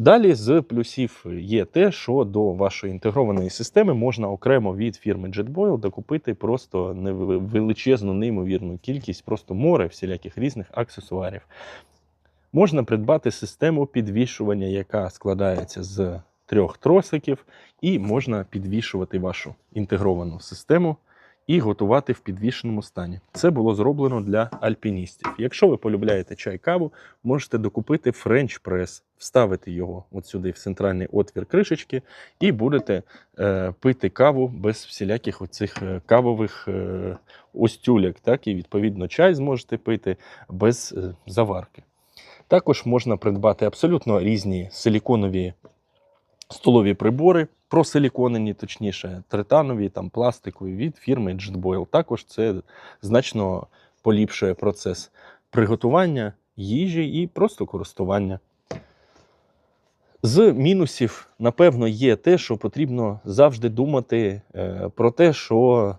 Далі з плюсів є те, що до вашої інтегрованої системи можна окремо від фірми JetBoil докупити просто величезну, неймовірну кількість, просто море всіляких різних аксесуарів. Можна придбати систему підвішування, яка складається з трьох тросиків, і можна підвішувати вашу інтегровану систему і готувати в підвішеному стані. Це було зроблено для альпіністів. Якщо ви полюбляєте чай каву, можете докупити френч прес, вставити його от сюди в центральний отвір кришечки, і будете е, пити каву без всіляких оцих е, кавових е, остюляк. Так, і відповідно чай зможете пити без е, заварки. Також можна придбати абсолютно різні силіконові столові прибори, просиліконені, точніше, тританові, там, пластикові від фірми JetBoil. Також це значно поліпшує процес приготування їжі і просто користування. З мінусів, напевно, є те, що потрібно завжди думати е, про те, що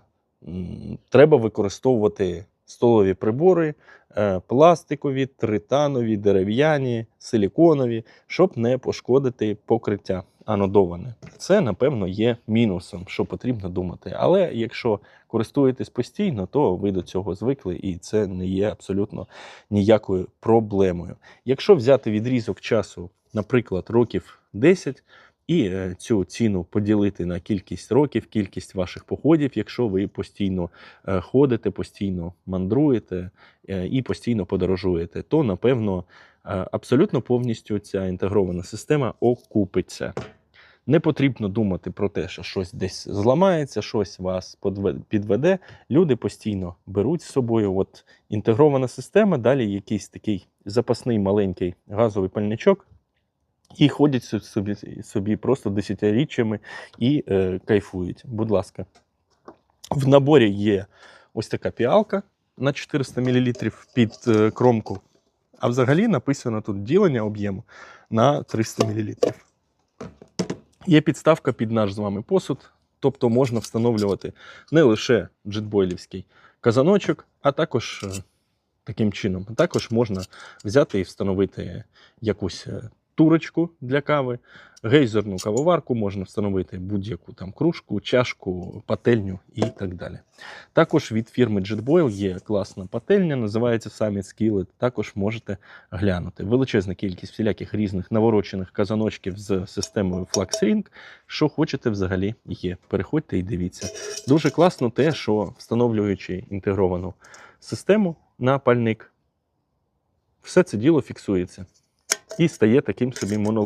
треба використовувати столові прибори, е, пластикові, тританові, дерев'яні, силіконові, щоб не пошкодити покриття анодоване. Це, напевно, є мінусом, що потрібно думати. Але якщо користуєтесь постійно, то ви до цього звикли, і це не є абсолютно ніякою проблемою. Якщо взяти відрізок часу, наприклад, років 10, і е, цю ціну поділити на кількість років, кількість ваших походів, якщо ви постійно е, ходите, постійно мандруєте е, і постійно подорожуєте, то напевно абсолютно повністю ця інтегрована система окупиться. Не потрібно думати про те, що щось десь зламається, щось вас підведе. Люди постійно беруть з собою от інтегрована система, далі якийсь такий запасний маленький газовий пальничок, і ходять собі, собі просто десятиріччями і е, кайфують. Будь ласка. В наборі є ось така піалка на 400 мл під е, кромку. А взагалі написано тут ділення об'єму на 300 мл. Є підставка під наш з вами посуд, тобто можна встановлювати не лише джетбойлівський казаночок, а також е, таким чином. Також можна взяти і встановити якусь е, турочку для кави, гейзерну кавоварку, можна встановити будь-яку там кружку, чашку, пательню і так далі. Також від фірми JetBoil є класна пательня, називається Summit Skillet. Також можете глянути. Величезна кількість всіляких різних наворочених казаночків з системою FluxRing. Що хочете взагалі є. Переходьте і дивіться. Дуже класно те, що встановлюючи інтегровану систему на пальник, все це діло фіксується і стає таким собі